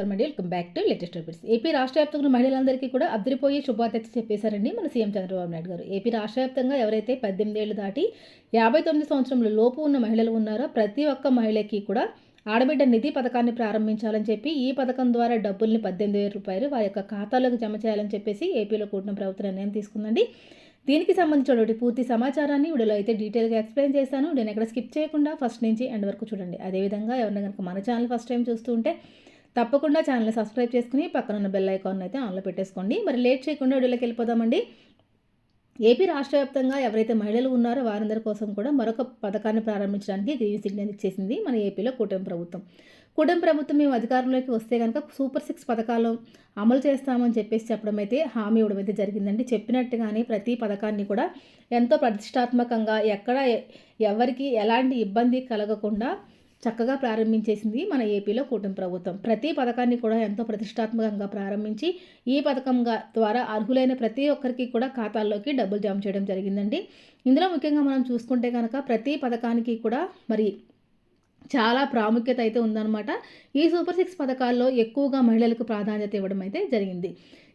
నమస్కారం అండి. Welcome back to latest updates. AP రాష్ట్ర వ్యాప్తంగా మహిళలందరికీ కూడా అద్దరిపోయే శుభార్త చెప్పేశారండి మన సీఎం చంద్రబాబు నాయుడు గారు. ఏపీ రాష్ట్ర వ్యాప్తంగా ఎవరైతే పద్దెనిమిది ఏళ్ళు దాటి యాభై తొమ్మిది సంవత్సరంలో లోపు ఉన్న మహిళలు ఉన్నారో ప్రతి ఒక్క మహిళకి కూడా ఆడబిడ్డ నిధి పథకాన్ని ప్రారంభించాలని చెప్పి ఈ పథకం ద్వారా డబ్బుల్ని పద్దెనిమిది వేల రూపాయలు వారి యొక్క ఖాతాలోకి జమ చేయాలని చెప్పేసి ఏపీలో కూడిన ప్రభుత్వం నిర్ణయం తీసుకుందండి. దీనికి సంబంధించినటువంటి పూర్తి సమాచారాన్ని వీడియోలో అయితే డీటెయిల్గా ఎక్స్ప్లెయిన్ చేశాను. నేను ఎక్కడ స్కిప్ చేయకుండా ఫస్ట్ నుంచి ఎండ్ వరకు చూడండి. అదేవిధంగా ఎవరైనా కనుక మన ఛానల్ ఫస్ట్ టైం చూస్తూ ఉంటే తప్పకుండా ఛానల్ని సబ్స్క్రైబ్ చేసుకుని పక్కన ఉన్న బెల్ ఐకాన్ అయితే ఆన్లో పెట్టేసుకోండి. మరి లేట్ చేయకుండా వీడియోలోకి వెళ్ళిపోదామండి. ఏపీ రాష్ట్ర వ్యాప్తంగా ఎవరైతే మహిళలు ఉన్నారో వారందరి కోసం కూడా మరొక పథకాన్ని ప్రారంభించడానికి గ్రీన్ సిగ్నల్ ఇచ్చేసింది మన ఏపీలో కూటమి ప్రభుత్వం. కూటమి ప్రభుత్వం మేము అధికారంలోకి వస్తే కనుక సూపర్ సిక్స్ పథకాలు అమలు చేస్తామని చెప్పేసి చెప్పడం అయితే హామీ ఇవ్వడం అయితే జరిగిందండి. చెప్పినట్టుగానే ప్రతి పథకాన్ని కూడా ఎంతో ప్రతిష్టాత్మకంగా ఎక్కడ ఎవరికి ఎలాంటి ఇబ్బంది కలగకుండా చక్కగా ప్రారంభించేసింది మన ఏపీలో కూటమి ప్రభుత్వం. ప్రతి పథకాన్ని కూడా ఎంతో ప్రతిష్టాత్మకంగా ప్రారంభించి ఈ పథకంగా ద్వారా అర్హులైన ప్రతి ఒక్కరికి కూడా ఖాతాల్లోకి డబ్బులు జమ చేయడం జరిగిందండి. ఇందులో ముఖ్యంగా మనం చూసుకుంటే కనుక ప్రతి పథకానికి కూడా మరి చాలా ప్రాముఖ్యత అయితే ఉందన్నమాట. ఈ సూపర్ సిక్స్ పథకాల్లో ఎక్కువగా మహిళలకు ప్రాధాన్యత ఇవ్వడం అయితే జరిగింది.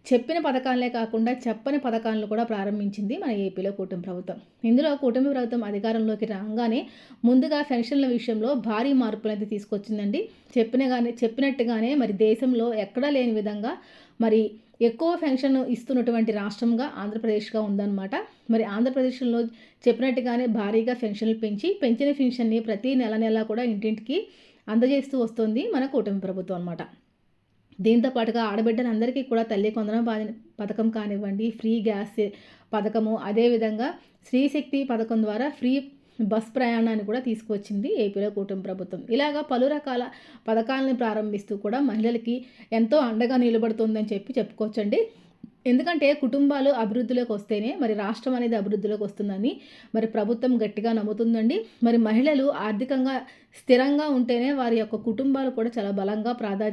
చెప్పిన పథకాలే కాకుండా చెప్పని పథకాలను కూడా ప్రారంభించింది మన ఏపీలో కూటమి ప్రభుత్వం. ఇందులో కూటమి ప్రభుత్వం అధికారంలోకి రాగానే ముందుగా పెన్షన్ల విషయంలో భారీ మార్పులు అయితే తీసుకొచ్చిందండి. చెప్పినగానే చెప్పినట్టుగానే మరి దేశంలో ఎక్కడా లేని విధంగా మరి ఎక్కువ పెన్షన్ ఇస్తున్నటువంటి రాష్ట్రంగా ఆంధ్రప్రదేశ్గా ఉందన్నమాట. మరి ఆంధ్రప్రదేశ్లో చెప్పినట్టుగానే భారీగా పెన్షన్లు పెంచి పెంచిన పెన్షన్ని ప్రతి నెల నెల కూడా ఇంటింటికి అందజేస్తూ వస్తుంది మన కూటమి ప్రభుత్వం అనమాట దీంతో పాటుగా ఆడబిడ్డలందరికీ కూడా తల్లి కొందరం పథకం కానివ్వండి ఫ్రీ గ్యాస్ పథకము అదేవిధంగా స్త్రీశక్తి పథకం ద్వారా ఫ్రీ బస్ ప్రయాణాన్ని కూడా తీసుకువచ్చింది ఏపీలో కూటమి ప్రభుత్వం. ఇలాగా పలు రకాల పథకాలను ప్రారంభిస్తూ కూడా మహిళలకి ఎంతో అండగా నిలబడుతుందని చెప్పి చెప్పుకోవచ్చండి. ఎందుకంటే కుటుంబాలు అభివృద్ధిలోకి వస్తేనే మరి రాష్ట్రం అనేది అభివృద్ధిలోకి వస్తుందని మరి ప్రభుత్వం గట్టిగా నమ్ముతుందండి. మరి మహిళలు ఆర్థికంగా స్థిరంగా ఉంటేనే వారి యొక్క కుటుంబాలు కూడా చాలా బలంగా ప్రాధా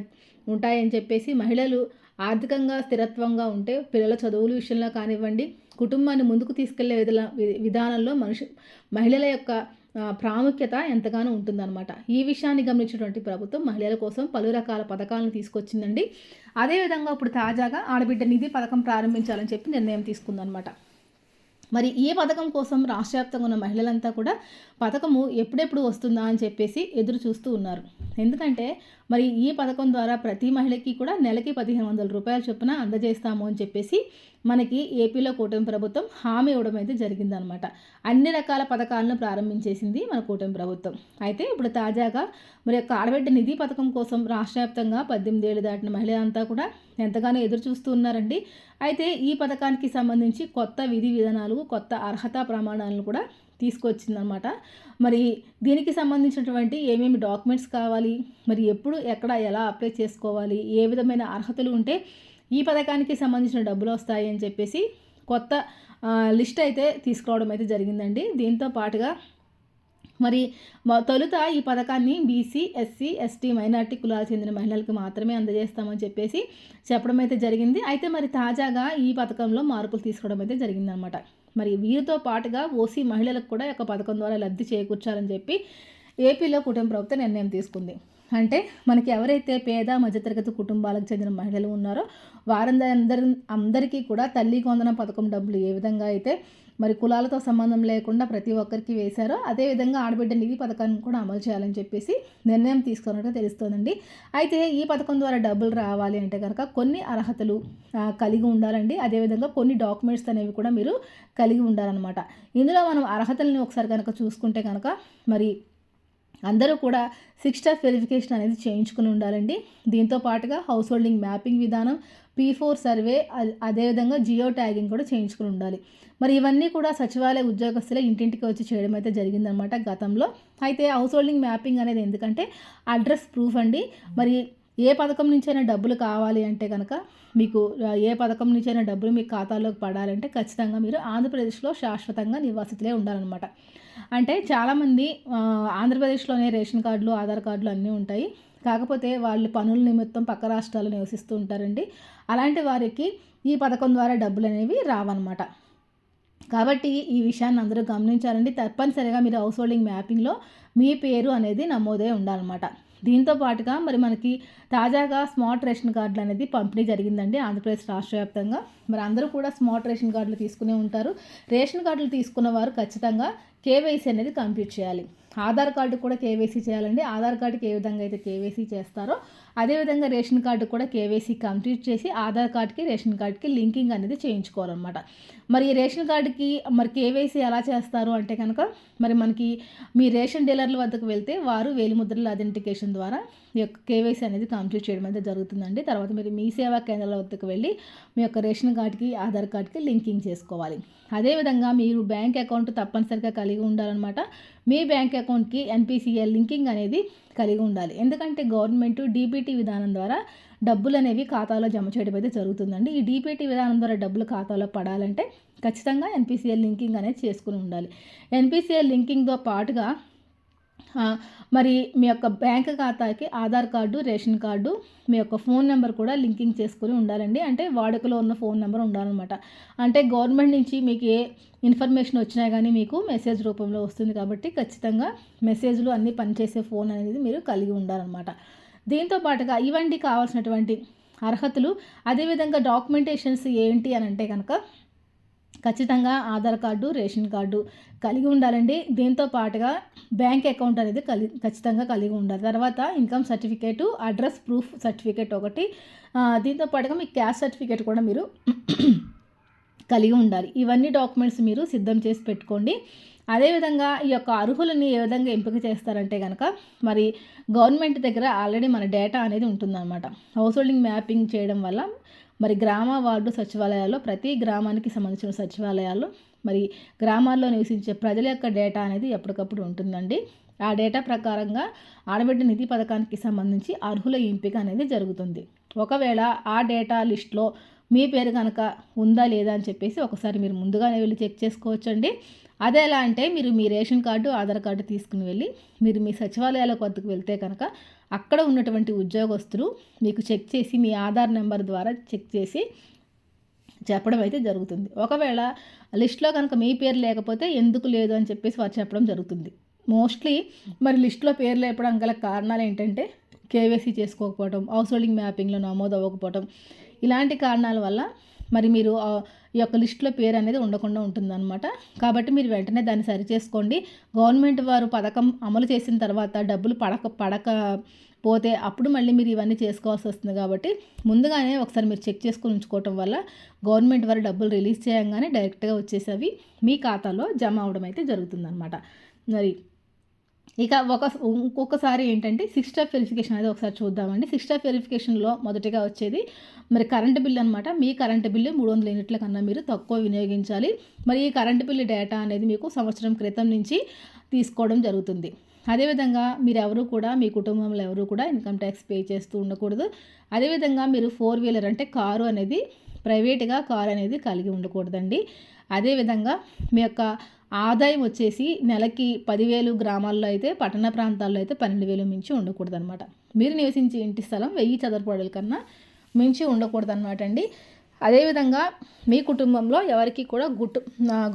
ఉంటాయని చెప్పేసి మహిళలు ఆర్థికంగా స్థిరత్వంగా ఉంటే పిల్లల చదువుల విషయంలో కానివ్వండి కుటుంబాన్ని ముందుకు తీసుకెళ్ళే విధానంలో మనుషు మహిళల యొక్క ప్రాముఖ్యత ఎంతగానో ఉంటుందన్నమాట. ఈ విషయాన్ని గమనించినటువంటి ప్రభుత్వం మహిళల కోసం పలు రకాల పథకాలను తీసుకొచ్చిందండి. అదేవిధంగా ఇప్పుడు తాజాగా ఆడబిడ్డ నిధి పథకం ప్రారంభించాలని చెప్పి నిర్ణయం తీసుకుందనమాట మరి ఈ పథకం కోసం రాష్ట్ర వ్యాప్తంగా ఉన్న మహిళలంతా కూడా పథకము ఎప్పుడెప్పుడు వస్తుందా అని చెప్పేసి ఎదురు చూస్తూ ఉన్నారు. ఎందుకంటే మరి ఈ పథకం ద్వారా ప్రతి మహిళకి కూడా నెలకి పదిహేను వందల రూపాయల చొప్పున అందజేస్తాము అని చెప్పేసి మనకి ఏపీలో కూటమి ప్రభుత్వం హామీ ఇవ్వడం అయితే జరిగిందనమాట. అన్ని రకాల పథకాలను ప్రారంభించేసింది మన కూటమి ప్రభుత్వం. అయితే ఇప్పుడు తాజాగా మరి యొక్క ఆడబిడ్డ నిధి పథకం కోసం రాష్ట్ర వ్యాప్తంగా పద్దెనిమిది ఏళ్ళు దాటిన మహిళలంతా కూడా ఎంతగానో ఎదురు చూస్తూ ఉన్నారండి. అయితే ఈ పథకానికి సంబంధించి కొత్త విధి విధానాలు కొత్త అర్హత ప్రమాణాలను కూడా తీసుకొచ్చిందనమాట. మరి దీనికి సంబంధించినటువంటి ఏమేమి డాక్యుమెంట్స్ కావాలి? మరి ఎప్పుడు ఎక్కడ ఎలా అప్లై చేసుకోవాలి? ఏ విధమైన అర్హతలు ఉంటే ఈ పథకానికి సంబంధించిన డబ్బులు వస్తాయి అని చెప్పేసి కొత్త లిస్ట్ అయితే తీసుకురావడం అయితే జరిగిందండి. దీంతో పాటుగా మరి తొలుత ఈ పథకాన్ని బీసీ ఎస్సీ ఎస్టీ మైనార్టీ కులాలకు చెందిన మహిళలకు మాత్రమే అందజేస్తామని చెప్పేసి చెప్పడం అయితే జరిగింది. అయితే మరి తాజాగా ఈ పథకంలో మార్పులు తీసుకోవడం అయితే జరిగిందనమాట. మరి వీరితో పాటుగా ఓసీ మహిళలకు కూడా ఒక పథకం ద్వారా లబ్ధి చేకూర్చాలని చెప్పి ఏపీలో కుటుంబ ప్రభుత్వం నిర్ణయం తీసుకుంది. అంటే మనకి ఎవరైతే పేద మధ్యతరగతి కుటుంబాలకు చెందిన మహిళలు ఉన్నారో వారందరి అందరికీ కూడా తల్లి కొందన పథకం డబ్బులు ఏ విధంగా అయితే మరి కులాలతో సంబంధం లేకుండా ప్రతి ఒక్కరికి వేశారో. అదేవిధంగా ఆడబిడ్డ నిధి పథకాన్ని కూడా అమలు చేయాలని చెప్పేసి నిర్ణయం తీసుకున్నట్టు తెలుస్తోందండి. అయితే ఈ పథకం ద్వారా డబ్బులు రావాలి అంటే కనుక కొన్ని అర్హతలు కలిగి ఉండాలండి. అదేవిధంగా కొన్ని డాక్యుమెంట్స్ అనేవి కూడా మీరు కలిగి ఉండాలన్నమాట. ఇందులో మనం అర్హతల్ని ఒకసారి కనుక చూసుకుంటే కనుక మరి అందరూ కూడా సిక్స్ స్టార్ వెరిఫికేషన్ అనేది చేయించుకుని ఉండాలండి. దీంతో పాటుగా హౌస్ హోల్డింగ్ మ్యాపింగ్ విధానం పీ ఫోర్ సర్వే అదేవిధంగా జియో ట్యాగింగ్ కూడా చేయించుకుని ఉండాలి. మరి ఇవన్నీ కూడా సచివాలయ ఉద్యోగస్తులే ఇంటింటికి వచ్చి చేయడం అయితే జరిగిందనమాట గతంలో. అయితే హౌస్ హోల్డింగ్ మ్యాపింగ్ అనేది ఎందుకంటే అడ్రస్ ప్రూఫ్ అండి. మరి ఏ పథకం నుంచైనా డబ్బులు కావాలి అంటే కనుక మీకు ఏ పథకం నుంచైనా డబ్బులు మీ ఖాతాలోకి పడాలంటే ఖచ్చితంగా మీరు ఆంధ్రప్రదేశ్లో శాశ్వతంగా నివాసితులే ఉండాలన్నమాట. అంటే చాలామంది ఆంధ్రప్రదేశ్లోనే రేషన్ కార్డులు ఆధార్ కార్డులు అన్నీ ఉంటాయి. కాకపోతే వాళ్ళు పనుల నిమిత్తం పక్క రాష్ట్రాలు నివసిస్తూ ఉంటారండి. అలాంటి వారికి ఈ పథకం ద్వారా డబ్బులు అనేవి రావన్నమాట. కాబట్టి ఈ విషయాన్ని అందరూ గమనించాలండి. తప్పనిసరిగా మీరు హౌస్ హోల్డింగ్ మ్యాపింగ్లో మీ పేరు అనేది నమోదై ఉండాలన్నమాట. దీంతో పాటుగా మరి మనకి తాజాగా స్మార్ట్ రేషన్ కార్డులు అనేది పంపిణీ జరిగిందండి ఆంధ్రప్రదేశ్ రాష్ట్ర వ్యాప్తంగా. మరి అందరూ కూడా స్మార్ట్ రేషన్ కార్డులు తీసుకునే ఉంటారు. రేషన్ కార్డులు తీసుకున్న వారు ఖచ్చితంగా కేవైసీ అనేది కంప్లీట్ చేయాలి. ఆధార్ కార్డు కూడా కేవైసీ చేయాలండి. ఆధార్ కార్డుకి ఏ విధంగా అయితే కేవైసీ చేస్తారో అదేవిధంగా రేషన్ కార్డు కూడా కేవైసీ కంప్లీట్ చేసి ఆధార్ కార్డుకి రేషన్ కార్డుకి లింకింగ్ అనేది చేయించుకోవాలన్నమాట. మరి ఈ రేషన్ కార్డుకి మరి కేవైసీ ఎలా చేస్తారు అంటే కనుక మరి మనకి మీ రేషన్ డీలర్ల వద్దకు వెళ్తే వారు వేలిముద్రల అథెంటికేషన్ ద్వారా ఈ యొక్క కేవైసీ అనేది కంప్లీట్ చేయడం అయితే జరుగుతుందండి. తర్వాత మీరు మీ సేవా కేంద్రాల వద్దకు వెళ్ళి మీ యొక్క రేషన్ కార్డుకి ఆధార్ కార్డుకి లింకింగ్ చేసుకోవాలి. అదేవిధంగా మీరు బ్యాంక్ అకౌంట్ తప్పనిసరిగా కలిగి ఉండాలన్నమాట. మీ బ్యాంక్ అకౌంట్కి ఎన్పిసిఎల్ లింకింగ్ అనేది కలిగి ఉండాలి. ఎందుకంటే గవర్నమెంట్ డీబీటీ విధానం ద్వారా డబ్బులు అనేవి ఖాతాలో జమ చేయడం అయితే జరుగుతుందండి. ఈ డీపీటీ విధానం ద్వారా డబ్బులు ఖాతాలో పడాలంటే ఖచ్చితంగా ఎన్పిసిఎల్ లింకింగ్ అనేది చేసుకుని ఉండాలి. ఎన్పిసిఎల్ లింకింగ్తో పాటుగా మరి మీ యొక్క బ్యాంక్ ఖాతాకి ఆధార్ కార్డు రేషన్ కార్డు మీ యొక్క ఫోన్ నెంబర్ కూడా లింకింగ్ చేసుకుని ఉండాలండి. అంటే వాడుకలో ఉన్న ఫోన్ నెంబర్ ఉండాలన్నమాట. అంటే గవర్నమెంట్ నుంచి మీకు ఏ ఇన్ఫర్మేషన్ వచ్చినా కానీ మీకు మెసేజ్ రూపంలో వస్తుంది కాబట్టి ఖచ్చితంగా మెసేజ్లు అన్నీ పనిచేసే ఫోన్ అనేది మీరు కలిగి ఉండాలన్నమాట. దీంతో పాటుగా ఇవన్నీ కావాల్సినటువంటి అర్హతలు. అదేవిధంగా డాక్యుమెంటేషన్స్ ఏంటి అని అంటే కనుక ఖచ్చితంగా ఆధార్ కార్డు రేషన్ కార్డు కలిగి ఉండాలండి. దీంతో పాటుగా బ్యాంక్ అకౌంట్ అనేది కలి ఖచ్చితంగా కలిగి ఉండాలి. తర్వాత income certificate address proof certificate ఒకటి. దీంతో పాటుగా మీ క్యాష్ సర్టిఫికేట్ కూడా మీరు కలిగి ఉండాలి. ఇవన్నీ డాక్యుమెంట్స్ మీరు సిద్ధం చేసి పెట్టుకోండి. అదేవిధంగా ఈ యొక్క అర్హులని ఏ విధంగా ఎంపిక చేస్తారంటే కనుక మరి గవర్నమెంట్ దగ్గర ఆల్రెడీ మన డేటా అనేది ఉంటుందన్నమాట. హౌస్ హోల్డింగ్ మ్యాపింగ్ చేయడం వల్ల మరి గ్రామ వార్డు సచివాలయాల్లో ప్రతి గ్రామానికి సంబంధించిన సచివాలయాలు మరి గ్రామాల్లో నివసించే ప్రజల యొక్క డేటా అనేది ఎప్పటికప్పుడు ఉంటుందండి. ఆ డేటా ప్రకారంగా ఆడబిడ్డ నిధి పథకానికి సంబంధించి అర్హుల ఎంపిక అనేది జరుగుతుంది. ఒకవేళ ఆ డేటా లిస్ట్లో మీ పేరు కనుక ఉందా లేదా అని చెప్పేసి ఒకసారి మీరు ముందుగానే వెళ్ళి చెక్ చేసుకోవచ్చండి. అదే ఎలా అంటే మీరు మీ రేషన్ కార్డు ఆధార్ కార్డు తీసుకుని వెళ్ళి మీరు మీ సచివాలయాల వద్దకు వెళ్తే కనుక అక్కడ ఉన్నటువంటి ఉద్యోగస్తులు మీకు చెక్ చేసి మీ ఆధార్ నెంబర్ ద్వారా చెక్ చేసి చెప్పడం అయితే జరుగుతుంది. ఒకవేళ లిస్ట్లో కనుక మీ పేరు లేకపోతే ఎందుకు లేదు అని చెప్పేసి వారు చెప్పడం జరుగుతుంది. మోస్ట్లీ మరి లిస్ట్లో పేరు లేపడం గల కారణాలు ఏంటంటే కేవైసీ చేసుకోకపోవడం హౌస్ హోల్డింగ్ మ్యాపింగ్లో నమోదు అవ్వకపోవడం ఇలాంటి కారణాల వల్ల మరి మీరు ఈ యొక్క లిస్టులో పేరు అనేది ఉండకుండా ఉంటుందన్నమాట. కాబట్టి మీరు వెంటనే దాన్ని సరి చేసుకోండి. గవర్నమెంట్ వారు పథకం అమలు చేసిన తర్వాత డబ్బులు పడక పడక పోతే అప్పుడు మళ్ళీ మీరు ఇవన్నీ చేసుకోవాల్సి వస్తుంది కాబట్టి ముందుగానే ఒకసారి మీరు చెక్ చేసుకుని ఉంచుకోవటం వల్ల గవర్నమెంట్ వారు డబ్బులు రిలీజ్ చేయగానే డైరెక్ట్గా వచ్చేసేవి మీ ఖాతాలో జమ అవడం అయితే జరుగుతుందన్నమాట. మరి ఇక ఒక ఇంకొకసారి ఏంటంటే సిక్స్ స్టాప్ వెరిఫికేషన్ అనేది ఒకసారి చూద్దామండి. సిక్స్ స్టాప్ వెరిఫికేషన్లో మొదటిగా వచ్చేది మరి కరెంటు బిల్ అనమాట మీ కరెంటు బిల్లు మూడు వందల యూనిట్ల కన్నా మీరు తక్కువ వినియోగించాలి. మరి ఈ కరెంటు బిల్లు డేటా అనేది మీకు సంవత్సరం క్రితం నుంచి తీసుకోవడం జరుగుతుంది. అదేవిధంగా మీరు ఎవరు కూడా మీ కుటుంబంలో ఎవరు కూడా ఇన్కమ్ ట్యాక్స్ పే చేస్తూ ఉండకూడదు. అదేవిధంగా మీరు ఫోర్ వీలర్ అంటే కారు అనేది ప్రైవేట్గా కారు అనేది కలిగి ఉండకూడదండి. అదేవిధంగా మీ యొక్క ఆదాయం వచ్చేసి నెలకి పదివేలు గ్రామాల్లో అయితే పట్టణ ప్రాంతాల్లో అయితే పన్నెండు వేలు మించి ఉండకూడదు అనమాట మీరు నివసించే ఇంటి స్థలం వెయ్యి చదరపడల కన్నా మించి ఉండకూడదు అనమాట అండి అదేవిధంగా మీ కుటుంబంలో ఎవరికి కూడా గుట్టు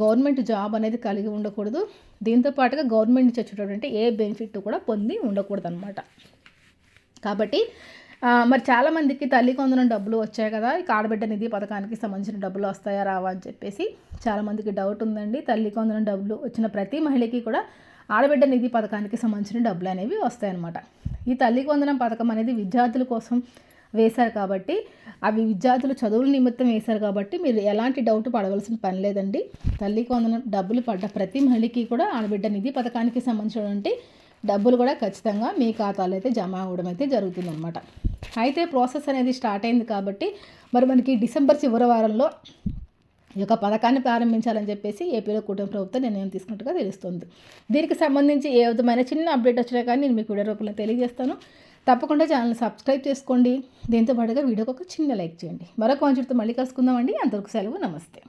గవర్నమెంట్ జాబ్ అనేది కలిగి ఉండకూడదు. దీంతో పాటుగా గవర్నమెంట్ నుంచి వచ్చేటటువంటి ఏ బెనిఫిట్ కూడా పొంది ఉండకూడదు అనమాట కాబట్టి మరి చాలామందికి తల్లి కొందరం డబ్బులు వచ్చాయి కదా ఈ ఆడబిడ్డ నిధి పథకానికి సంబంధించిన డబ్బులు వస్తాయా రావా అని చెప్పేసి చాలామందికి డౌట్ ఉందండి. తల్లి కొందరం డబ్బులు వచ్చిన ప్రతి మహిళకి కూడా ఆడబిడ్డ నిధి పథకానికి సంబంధించిన డబ్బులు అనేవి వస్తాయన్నమాట. ఈ తల్లి కొందరం పథకం అనేది విద్యార్థుల కోసం వేశారు కాబట్టి అవి విద్యార్థులు చదువుల నిమిత్తం వేశారు కాబట్టి మీరు ఎలాంటి డౌట్ పడవలసిన పని లేదండి. తల్లి కొందనం డబ్బులు పడ్డ ప్రతి మహిళకి కూడా ఆడబిడ్డ నిధి పథకానికి సంబంధించినటువంటి డబ్బులు కూడా ఖచ్చితంగా మీ ఖాతాలో అయితే జమ అవ్వడం అయితే జరుగుతుందన్నమాట. అయితే ప్రాసెస్ అనేది స్టార్ట్ అయింది కాబట్టి మరి మనకి డిసెంబర్ చివరి వారంలో ఈ యొక్క పథకాన్ని ప్రారంభించాలని చెప్పేసి ఏపీలో కూటమి ప్రభుత్వం నిర్ణయం తీసుకున్నట్టుగా తెలుస్తుంది. దీనికి సంబంధించి ఏ విధమైన చిన్న అప్డేట్ వచ్చినా కానీ నేను మీకు వీడియో రూపంలో తెలియజేస్తాను. తప్పకుండా ఛానల్ సబ్స్క్రైబ్ చేసుకోండి. దీంతో పాటుగా వీడియోకి ఒక చిన్న లైక్ చేయండి. మరొక వంచుడితో మళ్ళీ కలుసుకుందామండి. అంతవరకు సెలవు. నమస్తే.